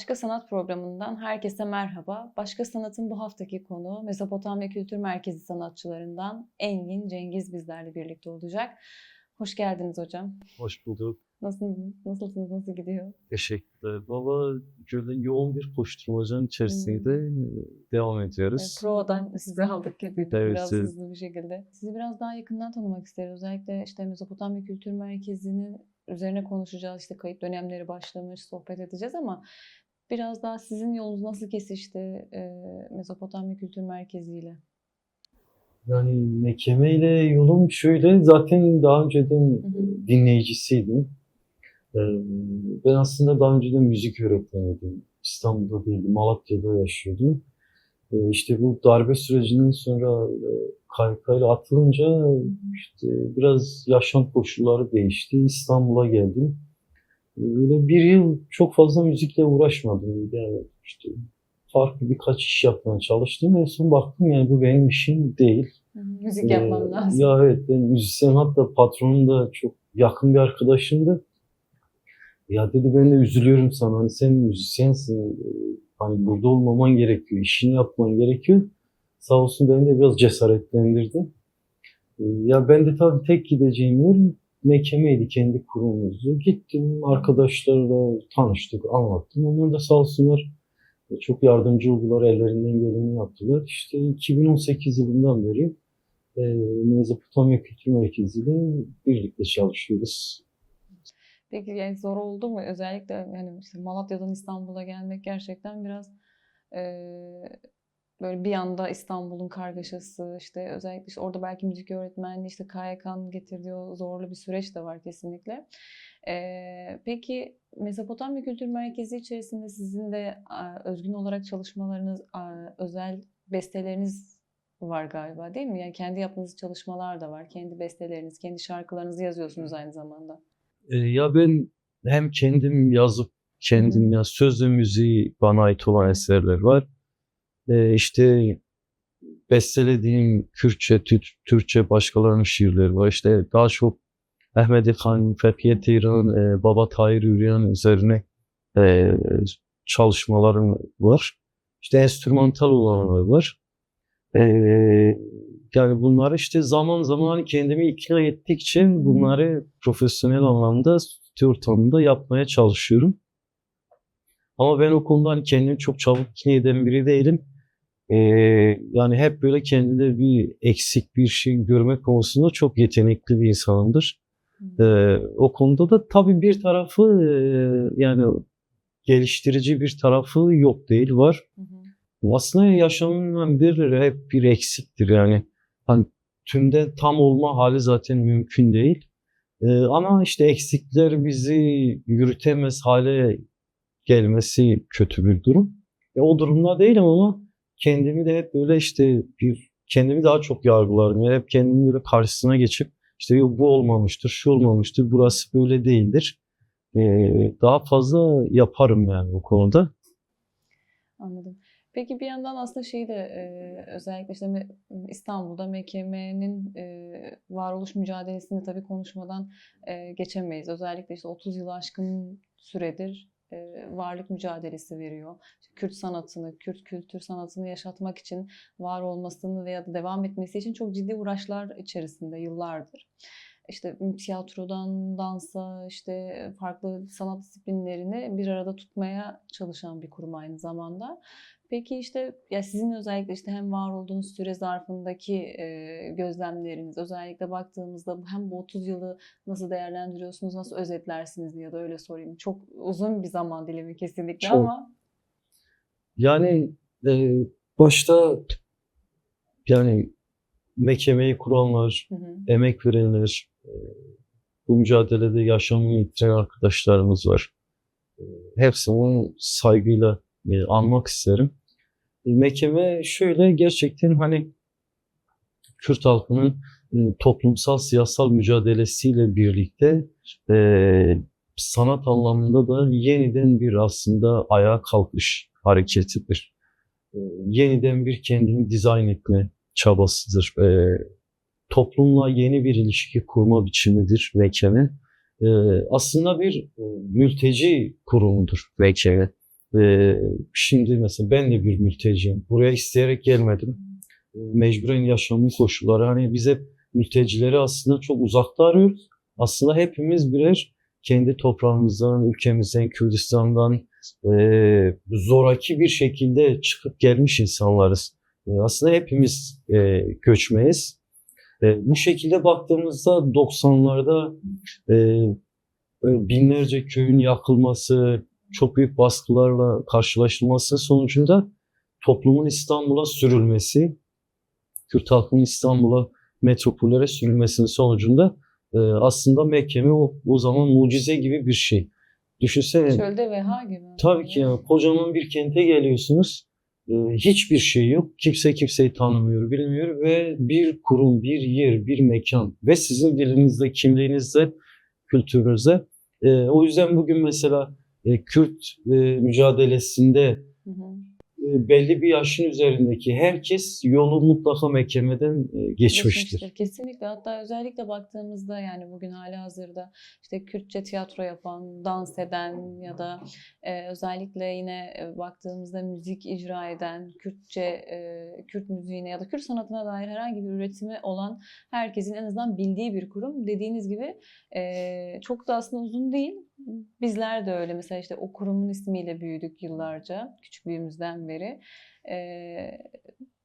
Başka Sanat programından herkese merhaba. Başka Sanat'ın bu haftaki konuğu Mezopotamya Kültür Merkezi sanatçılarından Engin Cengiz bizlerle birlikte olacak. Hoş geldiniz hocam. Hoş bulduk. Nasılsınız? Nasılsınız? Nasıl gidiyor? Teşekkürler. Valla böyle yoğun bir koşturmacanın içerisinde devam ediyoruz. E, Provadan sizi aldık gibi Evet, biraz evet. hızlı bir şekilde. Sizi biraz daha yakından tanımak isteriz. Özellikle işte Mezopotamya Kültür Merkezi'nin üzerine konuşacağız. İşte kayıp dönemleri başlamış, sohbet edeceğiz ama biraz daha sizin yolunuz nasıl kesişti e, Mezopotamya Kültür Merkezi ile? Yani Mekeme ile yolum şöyle, zaten daha önceden hı. dinleyicisiydim. Ee, Ben aslında daha önceden müzik öğretmeniydim. İstanbul'da değildim, Malatya'da yaşıyordum. Ee, İşte bu darbe sürecinden sonra e, KYK ile atılınca işte biraz yaşam koşulları değişti. İstanbul'a geldim. Böyle bir yıl çok fazla müzikle uğraşmadım. Yani işte farklı birkaç iş yapmaya çalıştım. En son baktım yani bu benim işim değil. Müzik yapmam Ee, lazım. Ya evet ben müzisyen hatta patronum da çok yakın bir arkadaşımdı. Ya dedi ben de üzülüyorum sana hani sen müzisyensin ee, hani burada olmaman gerekiyor işini yapman gerekiyor. Sağ olsun beni de biraz cesaretlendirdi. Ee, Ya ben de tabii tek gideceğim yer Mekkeme'ydi kendi kurumumuzdu. Gittim arkadaşlarla tanıştık anlattım. Onlar da sağ olsunlar e, çok yardımcı oldular ellerinden geleni yaptılar. İşte 2018 yılından beri e, Mezopotamya Kültür Merkezi ile birlikte çalışıyoruz. Peki yani zor oldu mu? Özellikle yani işte Malatya'dan İstanbul'a gelmek gerçekten biraz eee, böyle bir anda İstanbul'un kargaşası işte özellikle işte orada belki müzik öğretmenliği işte KYK'nın getirdiği o zorlu bir süreç de var kesinlikle. Eee, peki Mezopotamya Kültür Merkezi içerisinde sizin de özgün olarak çalışmalarınız, özel besteleriniz var galiba değil mi? Yani kendi yaptığınız çalışmalar da var. Kendi besteleriniz, kendi şarkılarınızı yazıyorsunuz aynı zamanda. Ya ben hem kendim yazıp kendim ya söz ve müziği bana ait olan eserler var. E, işte bestelediğim Kürtçe, Tü- Türkçe başkalarının şiirleri var. İşte daha çok Ahmet Han, Fethiye Teyran, e, Baba Tahir Üryan üzerine e, çalışmalarım var. İşte enstrümantal olanlar var. E, yani bunları işte zaman zaman kendimi ikna ettikçe bunları profesyonel anlamda stüdyo ortamında yapmaya çalışıyorum. Ama ben o konuda kendimi çok çabuk ikna eden biri değilim. Ee, yani hep böyle kendinde bir eksik bir şey görme konusunda çok yetenekli bir insanımdır. Ee, o konuda da tabii bir tarafı e, yani geliştirici bir tarafı yok değil var. Hı hı. Aslında yaşamın bir hep bir eksiktir yani. Hani tümde tam olma hali zaten mümkün değil. Ee, ama işte eksikler bizi yürütemez hale gelmesi kötü bir durum. E, o durumda değilim ama kendimi de hep böyle işte bir kendimi daha çok yargılarım. Yani hep kendimi böyle karşısına geçip işte yok bu olmamıştır, şu olmamıştır, burası böyle değildir. Ee, daha fazla yaparım yani bu konuda. Anladım. Peki bir yandan aslında şeyi de e, özellikle işte İstanbul'da MKM'nin e, varoluş mücadelesini tabii konuşmadan e, geçemeyiz. Özellikle işte 30 yılı aşkın süredir varlık mücadelesi veriyor. Kürt sanatını, Kürt kültür sanatını yaşatmak için var olmasını veya da devam etmesi için çok ciddi uğraşlar içerisinde yıllardır. İşte tiyatrodan dansa, işte farklı sanat disiplinlerini bir arada tutmaya çalışan bir kurum aynı zamanda. Peki işte ya sizin özellikle işte hem var olduğunuz süre zarfındaki e, gözlemleriniz özellikle baktığımızda hem bu 30 yılı nasıl değerlendiriyorsunuz, nasıl özetlersiniz ya da öyle sorayım. Çok uzun bir zaman dilimi kesinlikle Çok. ama Yani e, başta yani Mekeme'yi kuranlar, Hı hı. emek verenler, e, bu mücadelede yaşamını yitiren arkadaşlarımız var. E, hepsini saygıyla e, anmak isterim. Mekeme şöyle gerçekten hani Kürt halkının e, toplumsal siyasal mücadelesiyle birlikte e, sanat anlamında da yeniden bir aslında ayağa kalkış hareketidir. E, yeniden bir kendini dizayn etme çabasıdır. E, toplumla yeni bir ilişki kurma biçimidir VKM. E, aslında bir e, mülteci kurumudur VKM. Ee, şimdi mesela ben de bir mülteciyim. Buraya isteyerek gelmedim. Ee, Mecburen yaşamın koşulları. Hani biz hep mültecileri aslında çok uzakta arıyoruz. Aslında hepimiz birer kendi toprağımızdan, ülkemizden, Kürdistan'dan e, zoraki bir şekilde çıkıp gelmiş insanlarız. E, aslında hepimiz e, göçmeyiz. E, bu şekilde baktığımızda 90'larda e, böyle binlerce köyün yakılması, çok büyük baskılarla karşılaşılması sonucunda toplumun İstanbul'a sürülmesi, Kürt halkının İstanbul'a metropollere sürülmesinin sonucunda e, aslında Mekke'mi o, o zaman mucize gibi bir şey. Düşünsene Çölde veha gibi. Tabii ki yani kocaman bir kente geliyorsunuz. Ee, hiçbir şey yok. Kimse kimseyi tanımıyor, bilmiyor ve bir kurum, bir yer, bir mekan ve sizin dilinizde, kimliğinizde, kültürünüzde. Ee, o yüzden bugün mesela e, Kürt e, mücadelesinde Hı hı. e, belli bir yaşın üzerindeki herkes yolu mutlaka Mekkeme'den e, geçmiştir. Kesinlikle. Hatta özellikle baktığımızda yani bugün hala hazırda işte Kürtçe tiyatro yapan, dans eden ya da e, özellikle yine e, baktığımızda müzik icra eden, Kürtçe, e, Kürt müziğine ya da Kürt sanatına dair herhangi bir üretimi olan herkesin en azından bildiği bir kurum. Dediğiniz gibi e, çok da aslında uzun değil. Bizler de öyle. Mesela işte o kurumun ismiyle büyüdük yıllarca, küçüklüğümüzden beri. E,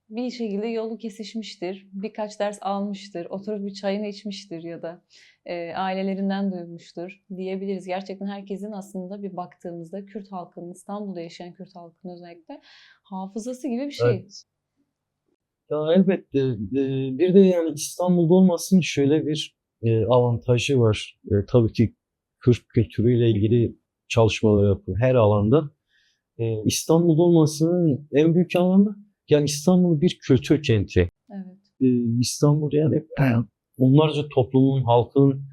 bir şekilde yolu kesişmiştir. Birkaç ders almıştır. Oturup bir çayını içmiştir ya da e, ailelerinden duymuştur diyebiliriz. Gerçekten herkesin aslında bir baktığımızda Kürt halkının, İstanbul'da yaşayan Kürt halkının özellikle hafızası gibi bir şey. Evet. Ya elbette. e, Bir de yani İstanbul'da olmasının şöyle bir e, avantajı var. Tabii ki Kürt kültürüyle ilgili çalışmalar yapıyor her alanda. E, İstanbul'da olmasının en büyük anlamı yani İstanbul bir kültür kenti. Evet. E, İstanbul yani onlarca toplumun, halkın,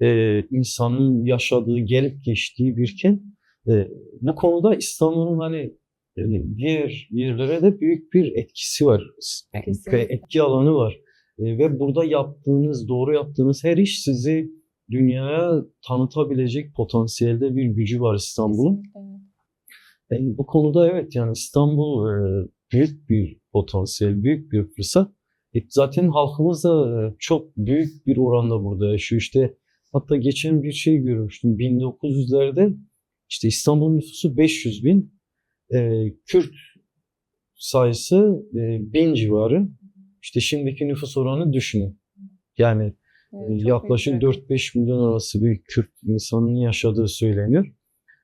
e, insanın yaşadığı, gelip geçtiği bir kent. E, bu konuda İstanbul'un hani yani diğer yerlere de büyük bir etkisi var. Kesinlikle. Etki alanı var. E, ve burada yaptığınız, doğru yaptığınız her iş sizi dünyaya tanıtabilecek potansiyelde bir gücü var İstanbul'un. Yani bu konuda evet yani İstanbul e, büyük bir potansiyel, büyük bir fırsat. E, zaten halkımız da e, çok büyük bir oranda burada yaşıyor. İşte hatta geçen bir şey görmüştüm. 1900'lerde işte İstanbul nüfusu 500 bin, e, Kürt sayısı e, 1000 civarı. İşte şimdiki nüfus oranı düşünün. Yani e, çok yaklaşık bir- 4-5 milyon arası bir Kürt insanın yaşadığı söyleniyor.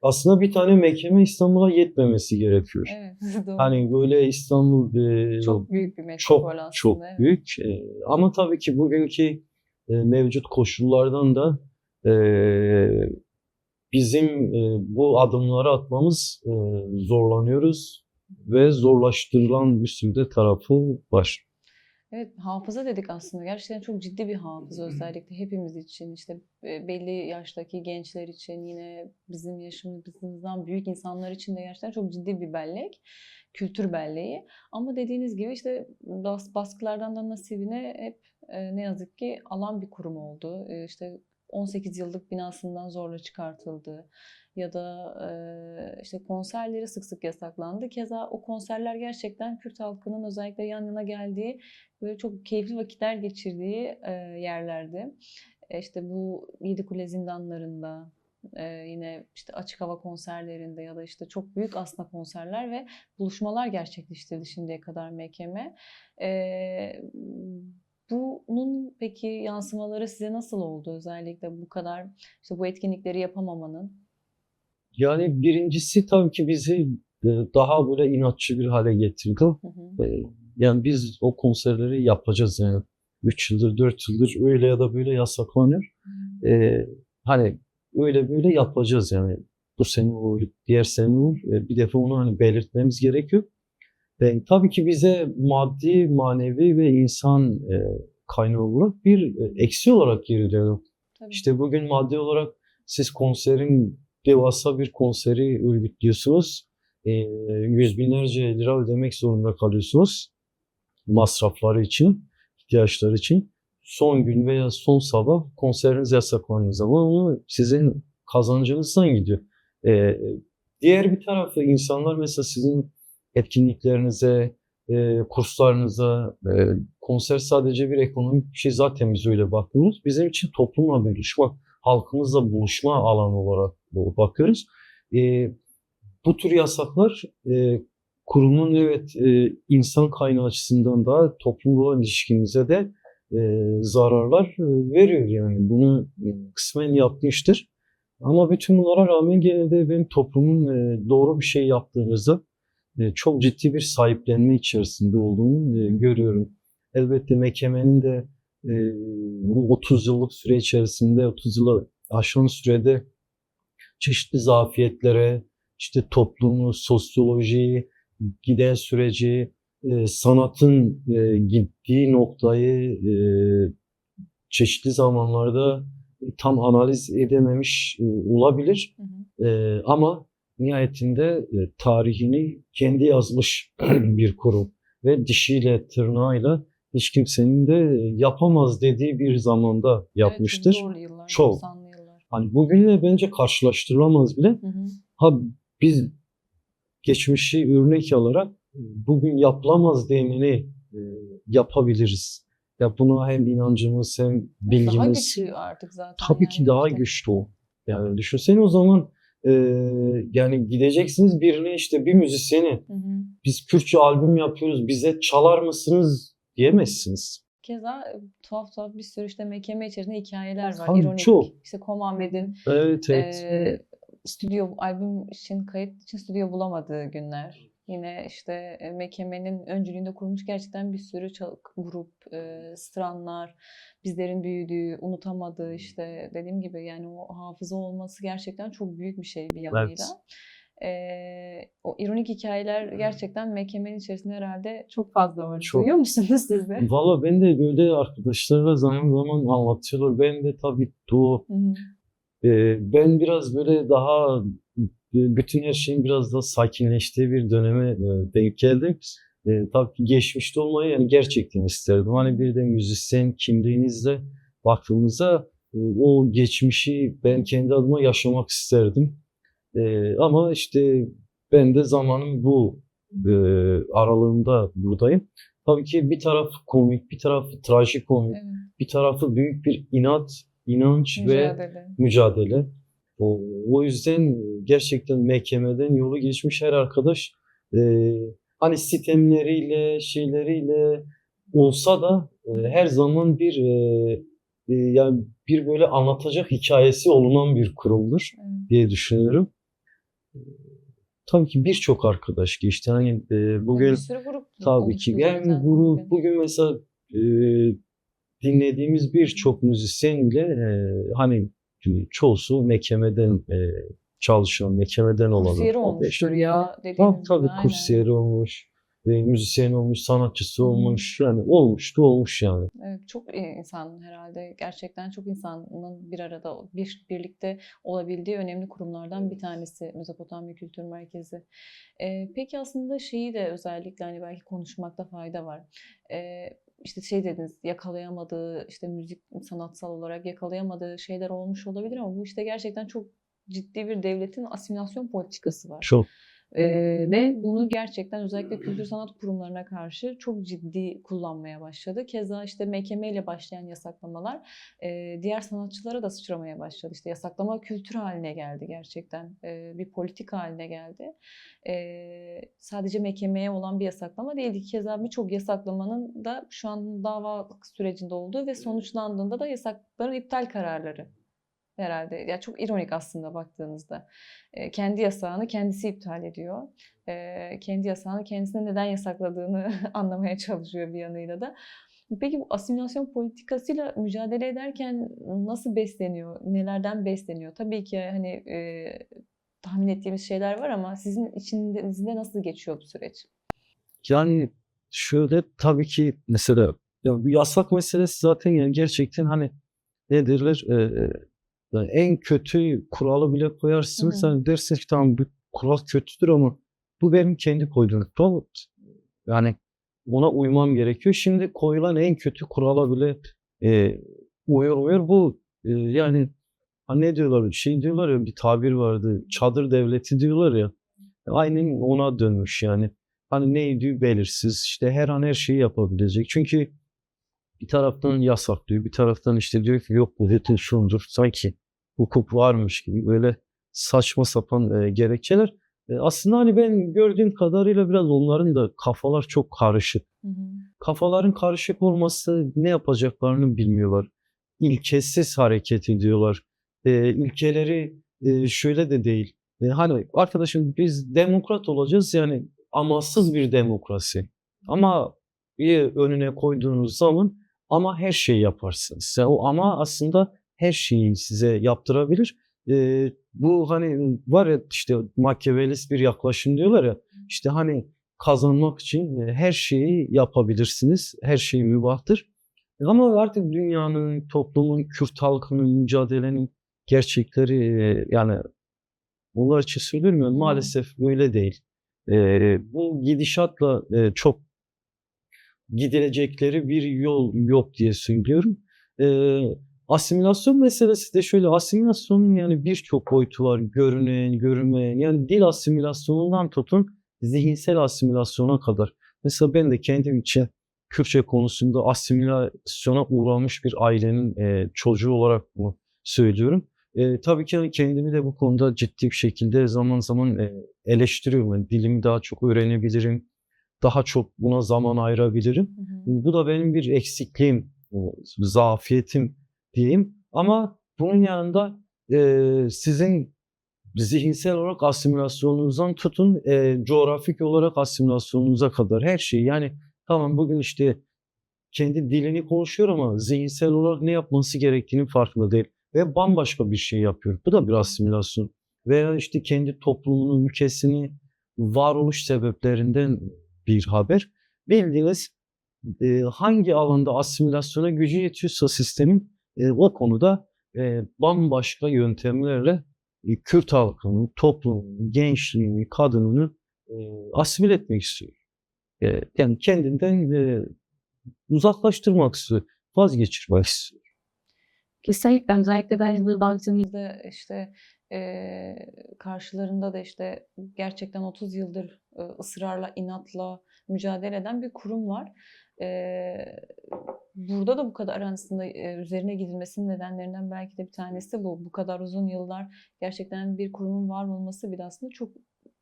Aslında bir tane mekeme İstanbul'a yetmemesi gerekiyor. Evet, doğru. Hani böyle İstanbul e, çok büyük bir metropol çok aslında. çok evet. büyük. E, ama tabii ki bugünkü e, mevcut koşullardan da e, bizim e, bu adımları atmamız e, zorlanıyoruz ve zorlaştırılan bir sürü de tarafı var. Evet, hafıza dedik aslında. Gerçekten çok ciddi bir hafıza özellikle hepimiz için. işte e, belli yaştaki gençler için yine bizim yaşımızdan büyük insanlar için de gerçekten çok ciddi bir bellek. Kültür belleği. Ama dediğiniz gibi işte bas- baskılardan da nasibine hep e, ne yazık ki alan bir kurum oldu. E, işte 18 yıllık binasından zorla çıkartıldı ya da e, işte konserleri sık sık yasaklandı. Keza o konserler gerçekten Kürt halkının özellikle yan yana geldiği böyle çok keyifli vakitler geçirdiği e, yerlerdi. E, işte bu Yedikule zindanlarında, e, yine işte açık hava konserlerinde ya da işte çok büyük aslında konserler ve buluşmalar gerçekleştirdi şimdiye kadar MKM. E, bunun peki yansımaları size nasıl oldu özellikle bu kadar işte bu etkinlikleri yapamamanın? Yani birincisi tabii ki bizi e, daha böyle inatçı bir hale getirdi. Hı hı. E, Yani biz o konserleri yapacağız yani. 3 yıldır, 4 yıldır öyle ya da böyle yasaklanıyor. E, hani öyle böyle yapacağız yani. Bu sene olur, diğer sene olur. E, bir defa onu hani belirtmemiz gerekiyor. E, tabii ki bize maddi, manevi ve insan e, kaynağı olarak bir e, eksi olarak geri dönüyor. İşte bugün maddi olarak siz konserin devasa bir konseri örgütlüyorsunuz. E, yüz binlerce lira ödemek zorunda kalıyorsunuz. Masrafları için, ihtiyaçları için. Son gün veya son sabah konseriniz yasaklanıyor zaman onu sizin kazancınızdan gidiyor. E, Diğer bir tarafı insanlar mesela sizin etkinliklerinize, e, kurslarınıza, e, konser sadece bir ekonomik bir şey zaten biz öyle bakıyoruz. Bizim için toplumla buluşma, halkımızla buluşma alanı olarak bakıyoruz. E, bu tür yasaklar e, kurumun evet e, insan kaynağı açısından da toplumla ilişkimize de e, zararlar e, veriyor yani. Bunu e, kısmen yapmıştır. Ama bütün bunlara rağmen gene de ben toplumun e, doğru bir şey yaptığınızda e, çok ciddi bir sahiplenme içerisinde olduğunu e, görüyorum. Elbette Mekeme'nin de e, bu 30 yıllık süre içerisinde 30 yılı aşan sürede çeşitli zafiyetlere, işte toplumu, sosyolojiyi, giden süreci, e, sanatın e, gittiği noktayı e, çeşitli zamanlarda tam analiz edememiş e, olabilir. Hı hı. E, ama nihayetinde e, tarihini kendi yazmış bir kurum ve dişiyle tırnağıyla hiç kimsenin de yapamaz dediği bir zamanda yapmıştır. Evet, yıllar. 90'lı yıllar. Hani bugünle bence karşılaştırılamaz bile. Hı hı. Ha biz geçmişi örnek alarak bugün yapılamaz demini e, yapabiliriz. Ya buna hem inancımız hem Daha bilgimiz güçlü artık zaten. tabii ki yani daha ülke. güçlü o. Yani düşünsene o zaman e, yani gideceksiniz birine işte bir müzisyeni Hı hı. biz Kürtçe albüm yapıyoruz bize çalar mısınız diyemezsiniz. Keza e, tuhaf tuhaf bir sürü işte mekeme içerisinde hikayeler var. Tabii, ironik. çok. İşte Komahmed'in Evet evet. e, stüdyo albüm için kayıt için stüdyo bulamadığı günler. Yine işte e, Mekeme'nin öncülüğünde kurulmuş gerçekten bir sürü grup, e, stranlar, bizlerin büyüdüğü, unutamadığı işte dediğim gibi yani o hafıza olması gerçekten çok büyük bir şey bir yanıyla. E, o ironik hikayeler gerçekten Mekeme'nin içerisinde herhalde çok fazla var. Çok. Duyuyor musunuz siz de? Valla ben de böyle arkadaşlarla zaman zaman anlatıyorlar. Ben de tabii o ben biraz böyle daha bütün her şeyin biraz daha sakinleştiği bir döneme denk geldim. E, tabii ki geçmişte olmayı yani gerçekten isterdim. Hani bir de müzisyen kimliğinizle baktığımızda e, o geçmişi ben kendi adıma yaşamak isterdim. E, ama işte ben de zamanın bu e, aralığında buradayım. Tabii ki bir taraf komik, bir tarafı trajikomik, Evet, bir tarafı büyük bir inat, inanç ve mücadele. mücadele. O, o yüzden gerçekten MKM'den yolu geçmiş her arkadaş e, hani sistemleriyle, şeyleriyle olsa da e, her zaman bir e, e, yani bir böyle anlatacak hikayesi olunan bir kurumdur Evet. diye düşünüyorum. Tabii ki birçok arkadaş geçti. Hani e, bugün grup Tabii ki. Yani bugün. bugün mesela e, dinlediğimiz birçok müzisyen bile e, hani çoğusu mekemeden e, çalışan, mekemeden olan Kursiyeri olmuştur ya dediğiniz Tabii tabii aynen. kursiyeri olmuş, e, müzisyen olmuş, sanatçısı olmuş. Yani olmuş da olmuş yani. Evet, çok insan herhalde. Gerçekten çok insanın bir arada, bir birlikte olabildiği önemli kurumlardan bir tanesi Mezopotamya Kültür Merkezi. Ee, peki aslında şeyi de özellikle hani belki konuşmakta fayda var. Ee, işte şey dediniz yakalayamadığı işte müzik sanatsal olarak yakalayamadığı şeyler olmuş olabilir ama bu işte gerçekten çok ciddi bir devletin asimilasyon politikası var. Çok Ee, ve bunu gerçekten özellikle kültür sanat kurumlarına karşı çok ciddi kullanmaya başladı. Keza işte MKM ile başlayan yasaklamalar e, diğer sanatçılara da sıçramaya başladı. İşte yasaklama kültür haline geldi gerçekten. E, bir politik haline geldi. E, sadece MKM'ye olan bir yasaklama değildi. Keza birçok yasaklamanın da şu an dava sürecinde olduğu ve sonuçlandığında da yasakların iptal kararları herhalde. Ya çok ironik aslında baktığınızda. E, kendi yasağını kendisi iptal ediyor. E, kendi yasağını kendisine neden yasakladığını anlamaya çalışıyor bir yanıyla da. Peki bu asimilasyon politikasıyla mücadele ederken nasıl besleniyor? Nelerden besleniyor? Tabii ki hani e, tahmin ettiğimiz şeyler var ama sizin içinizde nasıl geçiyor bu süreç? Yani şöyle tabii ki mesela ya bu yasak meselesi zaten yani gerçekten hani ne derler e, e, yani en kötü kuralı bile koyarsınız. Hı hı. Hani dersiniz ki tamam bu kural kötüdür ama bu benim kendi koyduğum kural. Yani ona uymam gerekiyor. Şimdi koyulan en kötü kurala bile e, uyuyor uyuyor. Bu e, yani Ha ne diyorlar? Şey diyorlar ya bir tabir vardı. Çadır devleti diyorlar ya. Aynen ona dönmüş yani. Hani neydi belirsiz. İşte her an her şeyi yapabilecek. Çünkü bir taraftan yasaklıyor. Bir taraftan işte diyor ki yok bu hüküm şundur. Sanki hukuk varmış gibi böyle saçma sapan e, gerekçeler. E, aslında hani ben gördüğüm kadarıyla biraz onların da kafalar çok karışık. Hı hı. Kafaların karışık olması ne yapacaklarını bilmiyorlar. İlkesiz hareket ediyorlar. E, ilkeleri e, şöyle de değil. E, hani arkadaşım biz demokrat olacağız yani amaçsız bir demokrasi. Ama bir önüne koyduğunuz zaman ama her şeyi yaparsınız. Yani o ama aslında her şeyi size yaptırabilir. E, bu hani var ya işte makyavelist bir yaklaşım diyorlar ya işte hani kazanmak için her şeyi yapabilirsiniz. Her şey mübahtır. Ama artık dünyanın, toplumun, Kürt halkının, mücadelenin gerçekleri yani bunlar için söylemiyorum. Maalesef böyle değil. E, bu gidişatla e, çok gidilecekleri bir yol yok diye söylüyorum. E, asimilasyon meselesi de şöyle. Asimilasyonun yani birçok boyutu var. Görünen, görünmeyen. Yani dil asimilasyonundan tutun zihinsel asimilasyona kadar. Mesela ben de kendim için Kürtçe konusunda asimilasyona uğramış bir ailenin e, çocuğu olarak bunu söylüyorum. E, tabii ki kendimi de bu konuda ciddi bir şekilde zaman zaman e, eleştiriyorum. Yani dilimi daha çok öğrenebilirim. Daha çok buna zaman ayırabilirim. Hı hı. Bu da benim bir eksikliğim, o zafiyetim diyeyim. Ama bunun yanında e, sizin zihinsel olarak asimilasyonunuzdan tutun e, coğrafik olarak asimilasyonunuza kadar her şey. Yani tamam bugün işte kendi dilini konuşuyor ama zihinsel olarak ne yapması gerektiğinin farkında değil. Ve bambaşka bir şey yapıyor. Bu da bir asimilasyon. Veya işte kendi toplumunun, ülkesini varoluş sebeplerinden bir haber. Bildiğiniz e, hangi alanda asimilasyona gücü yetiyorsa sistemin e, o konuda e, bambaşka yöntemlerle e, Kürt halkının, toplumun, gençliğini, kadınını e, asimil etmek istiyor. E, yani kendinden e, uzaklaştırmak istiyor, vazgeçirmek istiyor. Kesinlikle özellikle ben de işte eee, karşılarında da işte gerçekten 30 yıldır e, ısrarla, inatla mücadele eden bir kurum var. Eee, burada da bu kadar aslında e, üzerine gidilmesinin nedenlerinden belki de bir tanesi bu. Bu kadar uzun yıllar gerçekten bir kurumun var olması bile aslında çok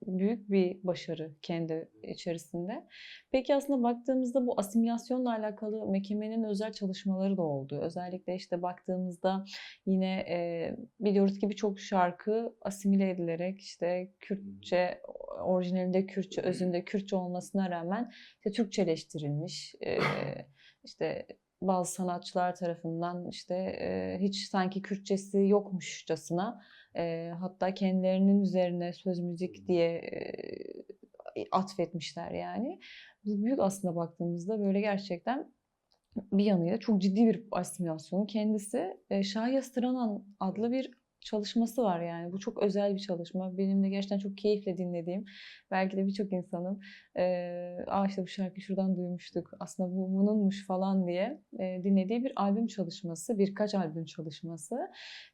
büyük bir başarı kendi içerisinde. Peki aslında baktığımızda bu asimilasyonla alakalı Mekeme'nin özel çalışmaları da oldu. Özellikle işte baktığımızda yine e, biliyoruz ki birçok şarkı asimile edilerek işte Kürtçe, orijinalinde Kürtçe, özünde Kürtçe olmasına rağmen işte Türkçeleştirilmiş. E, işte bazı sanatçılar tarafından işte e, hiç sanki Kürtçesi yokmuşçasına e, hatta kendilerinin üzerine söz müzik diye e, atfetmişler yani. Bu büyük aslında baktığımızda böyle gerçekten bir yanıyla çok ciddi bir asimilasyonun kendisi. E, Şahiye Stranan adlı bir çalışması var yani. Bu çok özel bir çalışma. Benim de gerçekten çok keyifle dinlediğim, belki de birçok insanın e, Aa işte bu şarkıyı şuradan duymuştuk, aslında bu bununmuş falan diye e, dinlediği bir albüm çalışması, birkaç albüm çalışması.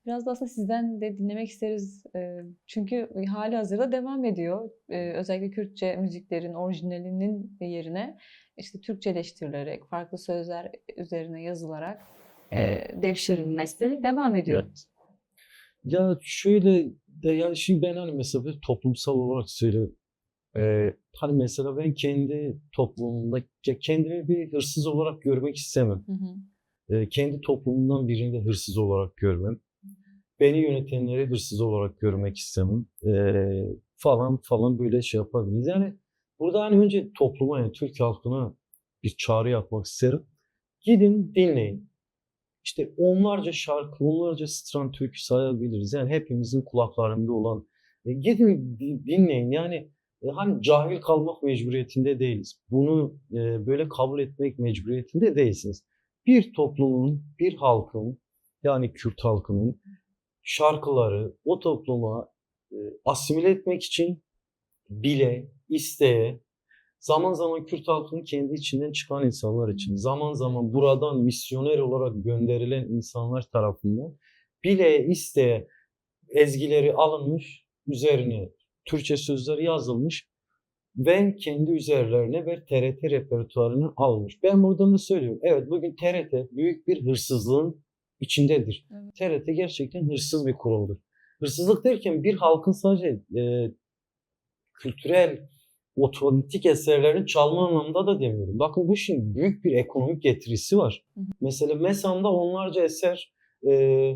Biraz da aslında sizden de dinlemek isteriz. E, çünkü hali hazırda devam ediyor. E, özellikle Kürtçe müziklerin orijinalinin yerine işte Türkçeleştirilerek, farklı sözler üzerine yazılarak e, devşirilmesi devam ediyor. Evet. Ya şöyle de yani şimdi ben hani mesela toplumsal olarak söylüyorum. Ee, hani mesela ben kendi toplumumda kendimi bir hırsız olarak görmek istemem. Hı hı. Ee, kendi toplumumdan birini de hırsız olarak görmem. Beni yönetenleri hırsız olarak görmek istemem. Ee, falan falan böyle şey yapabiliriz. Yani burada hani önce topluma yani Türk halkına bir çağrı yapmak isterim. Gidin dinleyin. İşte onlarca şarkı, onlarca stran türkü sayabiliriz. Yani hepimizin kulaklarında olan. E, gidin di- dinleyin. Yani e, hani cahil kalmak mecburiyetinde değiliz. Bunu e, böyle kabul etmek mecburiyetinde değilsiniz. Bir toplumun, bir halkın yani Kürt halkının şarkıları o topluma e, asimile etmek için bile, isteye, zaman zaman Kürt halkının kendi içinden çıkan insanlar için, zaman zaman buradan misyoner olarak gönderilen insanlar tarafından bile isteye ezgileri alınmış, üzerine Türkçe sözler yazılmış ve kendi üzerlerine ve TRT repertuarına alınmış. Ben buradan da söylüyorum. Evet bugün TRT büyük bir hırsızlığın içindedir. Evet. TRT gerçekten hırsız bir kurumdur. Hırsızlık derken bir halkın sadece e, kültürel, otantik eserlerin çalma anlamında da demiyorum. Bakın bu işin büyük bir ekonomik getirisi var. Hı hı. Mesela MESAM'da onlarca eser e,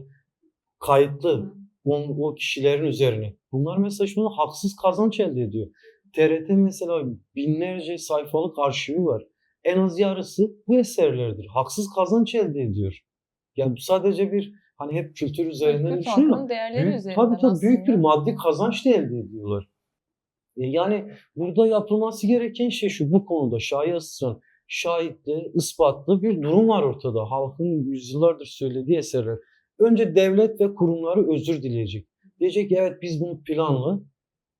kayıtlı o, o kişilerin üzerine. Bunlar mesela şu an haksız kazanç elde ediyor. TRT mesela binlerce sayfalık arşivi var. En az yarısı bu eserlerdir. Haksız kazanç elde ediyor. Yani bu sadece bir hani hep kültür üzerinden düşünüyor. Büyük, tabii tabii büyük bir maddi kazanç da elde ediyorlar. E, Yani burada yapılması gereken şey şu bu konuda şayasın, şahitli, ispatlı bir durum var ortada. Halkın yüzyıllardır söylediği eserler. Önce devlet ve kurumları özür dileyecek. Diyecek ki evet biz bunu planlı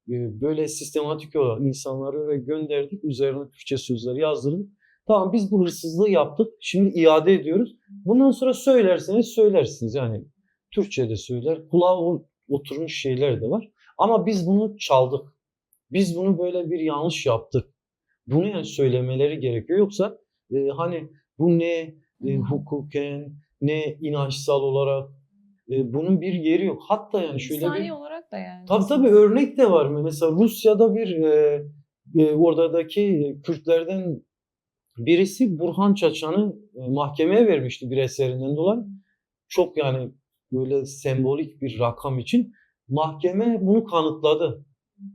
e, böyle sistematik olarak insanları oraya gönderdik. Üzerine Türkçe sözler yazdırdık. Tamam biz bu hırsızlığı yaptık. Şimdi iade ediyoruz. Bundan sonra söylerseniz söylersiniz. Yani Türkçe'de söyler. Kulağa oturmuş şeyler de var. Ama biz bunu çaldık. Biz bunu böyle bir yanlış yaptık. Bunu yani söylemeleri gerekiyor. Yoksa e, hani bu ne e, hukuken ne inançsal olarak e, bunun bir yeri yok. Hatta yani şöyle İnsani bir olarak da yani. Tabii tabii örnek de var. Mesela Rusya'da bir e, e, oradaki Kürtlerden birisi Burhan Çaçan'ı e, mahkemeye vermişti bir eserinden dolayı. Çok yani böyle sembolik bir rakam için mahkeme bunu kanıtladı.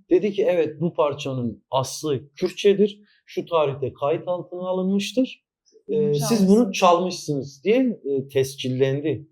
Dedi ki evet bu parçanın aslı Kürtçedir. Şu tarihte kayıt altına alınmıştır. E, siz bunu Çalmışsınız. diye e, tescillendi.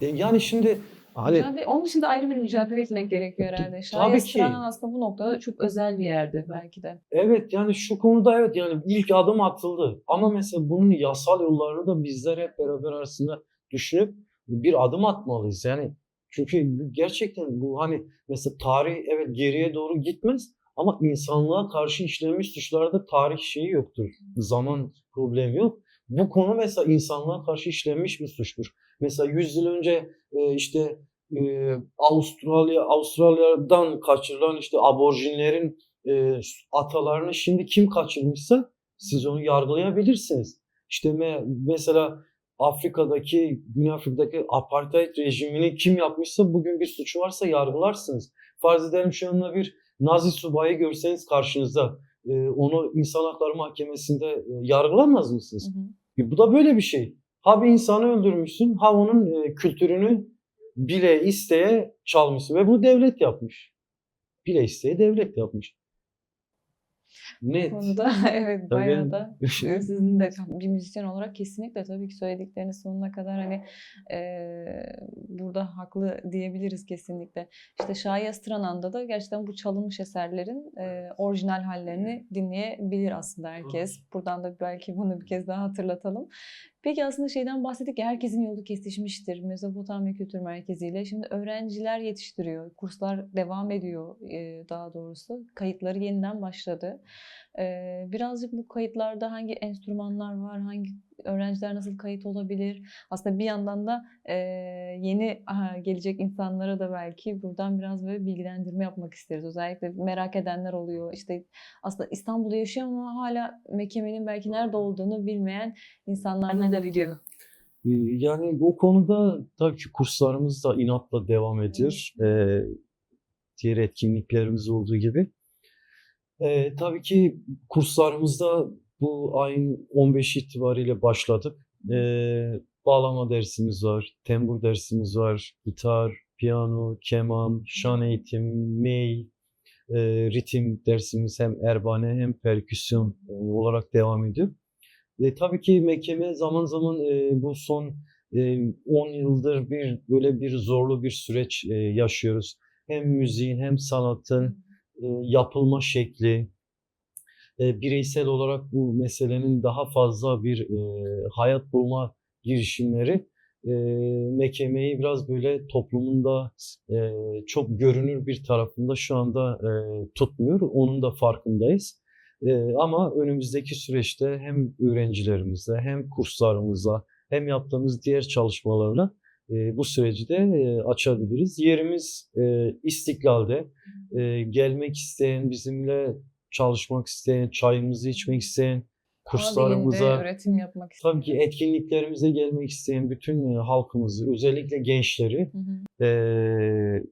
E, yani şimdi hani Mücadele, onun için de ayrı bir mücadele etmek gerekiyor herhalde. Tabii ki. Aslında bu noktada çok özel bir yerde belki de. Evet yani şu konuda evet yani ilk adım atıldı. Ama mesela bunun yasal yollarını da bizler hep beraber arasında düşünüp bir adım atmalıyız. Yani çünkü gerçekten bu hani mesela tarih evet geriye doğru gitmez ama insanlığa karşı işlenmiş suçlarda tarih şeyi yoktur. Zaman problemi yok. Bu konu mesela insanlığa karşı işlenmiş bir suçtur. Mesela 100 yıl önce e, işte e, Avustralya Avustralya'dan kaçırılan işte aborjinlerin e, atalarını şimdi kim kaçırmışsa siz onu yargılayabilirsiniz. İşte me- mesela Afrika'daki, Güney Afrika'daki apartheid rejimini kim yapmışsa bugün bir suçu varsa yargılarsınız. Farz edelim şu anda bir Nazi subayı görseniz karşınızda e, onu insan hakları mahkemesinde e, yargılamaz mısınız? Hı hı. E, Bu da böyle bir şey. Ha bir insanı öldürmüşsün, ha onun e, kültürünü bile isteye çalmışsın ve bunu devlet yapmış. Bile isteye devlet yapmış. Bu Net. konuda evet Tabii. bayağı da sizin de bir müzisyen olarak kesinlikle tabii ki söyledikleriniz sonuna kadar hani eee, burada haklı diyebiliriz kesinlikle. İşte Şahi Astranan'da da gerçekten bu çalınmış eserlerin eee, orijinal hallerini dinleyebilir aslında herkes. Buradan da belki bunu bir kez daha hatırlatalım. Peki aslında şeyden bahsettik ya herkesin yolu kesişmiştir Mezopotamya Kültür Merkezi ile. Şimdi öğrenciler yetiştiriyor, kurslar devam ediyor eee, daha doğrusu. Kayıtları yeniden başladı. Ee, birazcık bu kayıtlarda hangi enstrümanlar var, hangi öğrenciler nasıl kayıt olabilir? Aslında bir yandan da e, yeni aha, gelecek insanlara da belki buradan biraz böyle bilgilendirme yapmak isteriz. Özellikle merak edenler oluyor. İşte aslında İstanbul'da yaşıyor ama hala Mekeme'nin belki nerede olduğunu bilmeyen insanlar de biliyor. Yani o konuda tabii ki kurslarımız da inatla devam ediyor. Ee, diğer etkinliklerimiz olduğu gibi. Ee, tabii ki kurslarımızda bu ayın 15 itibariyle başladık. Ee, bağlama dersimiz var, tembur dersimiz var, gitar, piyano, keman, şan eğitim, ney, e, ritim dersimiz hem erbane hem perküsyon e, olarak devam ediyor. E, tabii ki mekeme zaman zaman e, bu son e, 10 yıldır bir böyle bir zorlu bir süreç e, yaşıyoruz. Hem müziğin hem sanatın e, yapılma şekli, e, bireysel olarak bu meselenin daha fazla bir e, hayat bulma girişimleri e, mekemeyi biraz böyle toplumunda e, çok görünür bir tarafında şu anda e, tutmuyor. Onun da farkındayız. E, ama önümüzdeki süreçte hem öğrencilerimizle hem kurslarımızla hem yaptığımız diğer çalışmalarla e, bu süreci de e, açabiliriz. Yerimiz e, İstiklal'de. E, gelmek isteyen, bizimle çalışmak isteyen, çayımızı içmek isteyen, kurslarımıza, üretim yapmak istedim. tabii ki etkinliklerimize gelmek isteyen bütün e, halkımızı, özellikle gençleri Hı hı. e,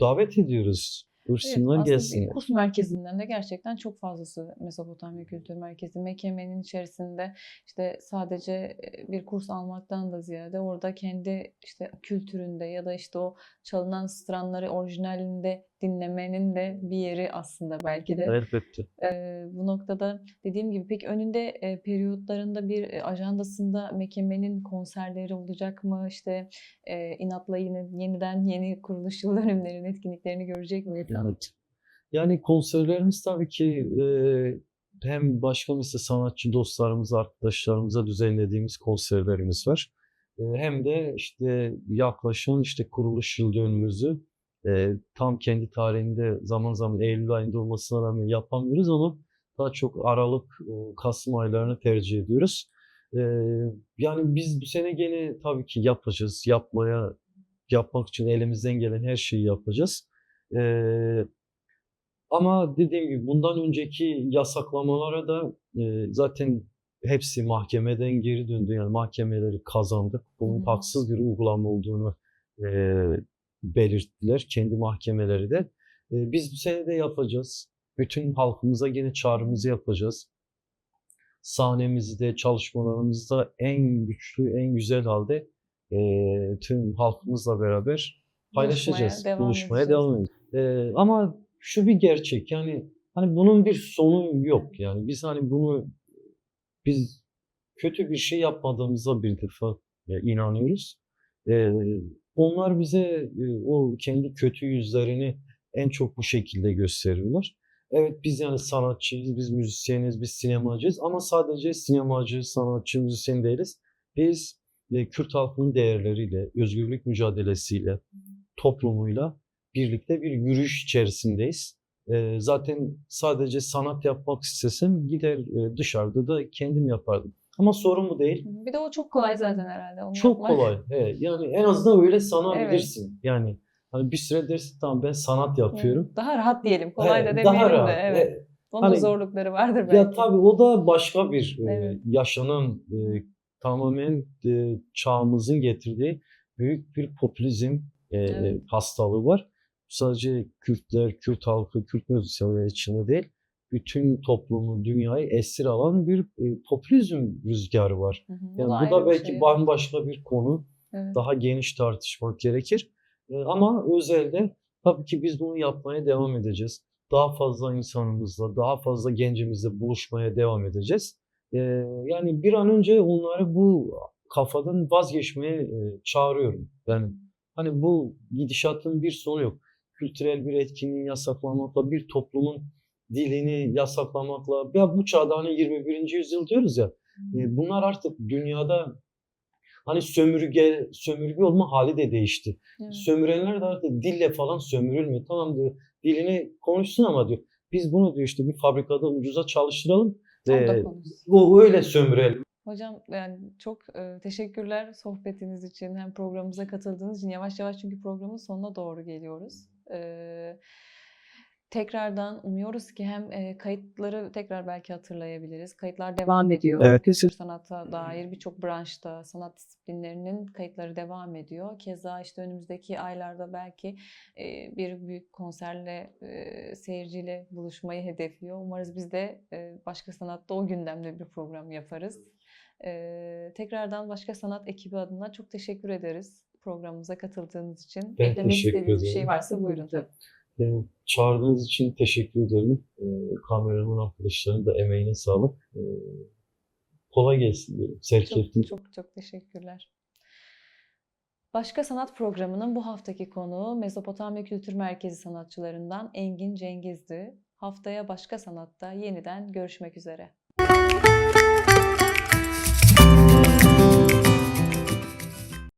davet ediyoruz. Evet, Buyursunlar aslında gelsinler. kurs merkezinden de gerçekten çok fazlası Mezopotamya Kültür Merkezi. MKM'nin içerisinde işte sadece e, bir kurs almaktan da ziyade orada kendi işte kültüründe ya da işte o çalınan stranları orijinalinde dinlemenin de bir yeri aslında belki de. Elbette. Ee, bu noktada dediğim gibi peki önünde e, periyotlarında bir e, ajandasında Mekeme'nin konserleri olacak mı? İşte e, inatla yine yeniden yeni kuruluş yıl dönümlerinin etkinliklerini görecek miyiz? Yani, yani konserlerimiz tabii ki e, hem başka mesela sanatçı dostlarımıza, arkadaşlarımıza düzenlediğimiz konserlerimiz var. E, hem de işte yaklaşan işte kuruluş yıl dönümümüzü e, tam kendi tarihinde zaman zaman Eylül ayında olmasına rağmen yapamıyoruz ama daha çok Aralık, e, Kasım aylarını tercih ediyoruz. E, yani biz bu sene gene tabii ki yapacağız. Yapmaya, yapmak için elimizden gelen her şeyi yapacağız. Ee, ama dediğim gibi bundan önceki yasaklamalara da e, zaten hepsi mahkemeden geri döndü. Yani mahkemeleri kazandık. Bunun hı. haksız bir uygulama olduğunu e, belirttiler kendi mahkemeleri de. E, biz bu sene de yapacağız. Bütün halkımıza gene çağrımızı yapacağız. Sahnemizi de çalışmalarımızı da en güçlü, en güzel halde e, tüm halkımızla beraber paylaşacağız. devam buluşmaya edeceğiz. devam edeceğiz. Ee, ama şu bir gerçek yani hani bunun bir sonu yok yani biz hani bunu biz kötü bir şey yapmadığımıza bir defa e, inanıyoruz. Ee, onlar bize o kendi kötü yüzlerini en çok bu şekilde gösteriyorlar. Evet biz yani sanatçıyız, biz müzisyeniz, biz sinemacıyız ama sadece sinemacı, sanatçı, müzisyen değiliz. Biz Kürt halkının değerleriyle, özgürlük mücadelesiyle, toplumuyla birlikte bir yürüyüş içerisindeyiz. Zaten sadece sanat yapmak istesem gider dışarıda da kendim yapardım. Ama sorun bu değil. Bir de o çok kolay zaten herhalde. Onu Çok yapmak. kolay. Evet, yani en azından öyle sanabilirsin. Yani hani bir süre dersin tamam ben sanat yapıyorum. Evet, Daha rahat diyelim. Kolay da Evet, demeyelim daha de. rahat. Evet. Evet. Onun da Hani- zorlukları vardır belki. Ya tabii o da başka bir e, Evet. yaşanan e, tamamen e, çağımızın getirdiği büyük bir popülizm e, Evet. hastalığı var. Sadece Kürtler, Kürt halkı, Kürt müzisyenleri içinde değil, bütün toplumu, dünyayı esir alan bir e, popülizm rüzgarı var. Hı hı, Yani bu da belki şey. bambaşka bir konu. Evet. Daha geniş tartışmak gerekir. E, ama özelde tabii ki biz bunu yapmaya devam edeceğiz. Daha fazla insanımızla, daha fazla gencimizle buluşmaya devam edeceğiz. E, yani bir an önce onları bu kafadan vazgeçmeye e, çağırıyorum. Yani hani bu gidişatın bir sonu yok. Kültürel bir etkinliği yasaklamakla, bir toplumun dilini yasaklamakla, ya bu çağda hani 21. yüzyıl diyoruz ya, e, bunlar artık dünyada hani sömürge sömürge olma hali de değişti. Evet. Sömürenler de artık dille falan sömürülmüyor. Tamam diyor dilini konuşsun ama diyor biz bunu diyor işte bir fabrikada ucuza çalıştıralım. Ee, o öyle sömürelim. Hocam yani çok e, teşekkürler sohbetiniz için hem programımıza katıldığınız için. Yavaş yavaş çünkü programın sonuna doğru geliyoruz. E, tekrardan umuyoruz ki hem e, kayıtları tekrar belki hatırlayabiliriz. Kayıtlar devam ediyor. Evet. Kültür sanata dair birçok branşta sanat disiplinlerinin kayıtları devam ediyor. Keza işte önümüzdeki aylarda belki e, bir büyük konserle, e, seyirciyle buluşmayı hedefliyor. Umarız biz de e, başka sanatta o gündemde bir program yaparız. E, tekrardan Başka Sanat ekibi adına çok teşekkür ederiz programımıza katıldığınız için. Ben Eklemek teşekkür istediğiniz bir şey ederim. varsa buyurun. Ee, çağırdığınız için teşekkür ederim. Ee, kameraman arkadaşların da emeğine sağlık. Ee, kolay gelsin diyorum. Serkeftin. Çok, çok çok teşekkürler. Başka Sanat programının bu haftaki konuğu Mezopotamya Kültür Merkezi sanatçılarından Engin Cengiz'di. Haftaya Başka Sanat'ta yeniden görüşmek üzere.